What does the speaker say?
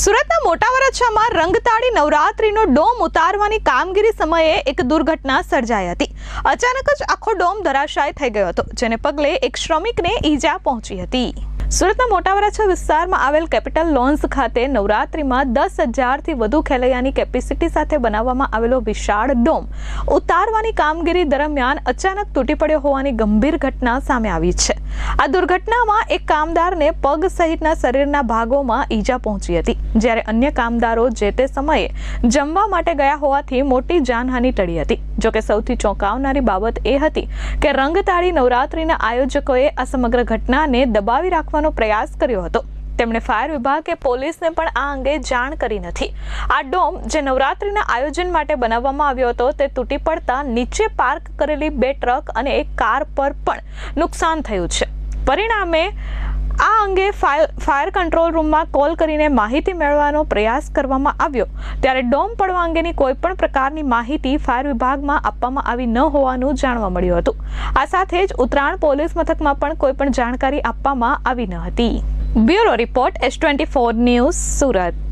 સુરતના મોટા વરાછામાં રંગતાળી નવરાત્રીનો ડોમ ઉતારવાની કામગીરી સમયે એક દુર્ઘટના સર્જાઈ હતી. અચાનક જ આખો ડોમ ધરાશાય થઈ ગયો હતો, જેને પગલે એક શ્રમિકને ઈજા પહોંચી હતી. સુરતના મોટા વરાછા વિસ્તારમાં આવેલ કેપિટલ લોન્સ ખાતે નવરાત્રિમાં દસ હજારથી વધુ ખેલૈયાની કેપેસિટી સાથે બનાવવામાં આવેલો વિશાળ ડોમ ઉતારવાની કામગીરી દરમિયાન અચાનક તૂટી પડ્યો હોવાની ગંભીર ઘટના સામે આવી છે. આ દુર્ઘટનામાં એક કામદારને પગ સહિતના શરીરના ભાગોમાં ઈજા પહોંચી હતી, જ્યારે અન્ય કામદારો જે તે સમયે જમવા માટે ગયા હોવાથી મોટી જાનહાનિ ટળી હતી. જોકે સૌથી ચોંકાવનારી બાબત એ હતી કે રંગતાળી નવરાત્રિના આયોજકોએ આ સમગ્ર ઘટનાને દબાવી રાખવાનો પ્રયાસ કર્યો હતો. તેમણે ફાયર વિભાગ કે પોલીસને પણ આ અંગે જાણ કરી નથી. આ ડોમ જે નવરાત્રિના આયોજન માટે બનાવવામાં આવ્યો હતો, તે તૂટી પડતા નીચે પાર્ક કરેલી બે ટ્રક અને એક કાર પર પણ નુકસાન થયું છે. પરિણામે આ અંગે ફાયર કંટ્રોલ રૂમમાં કોલ કરીને માહિતી મેળવવાનો પ્રયાસ કરવામાં આવ્યો. ત્યારે ડોમ પડવા અંગેની કોઈ પણ પ્રકારની માહિતી ફાયર વિભાગમાં આપવામાં આવી ન હોવાનું જાણવા મળ્યું હતું. આ સાથે જ ઉત્તરાયણ પોલીસ મથકમાં પણ કોઈ પણ જાણકારી આપવામાં આવી ન હતી. Bureau report S twenty four news Surat.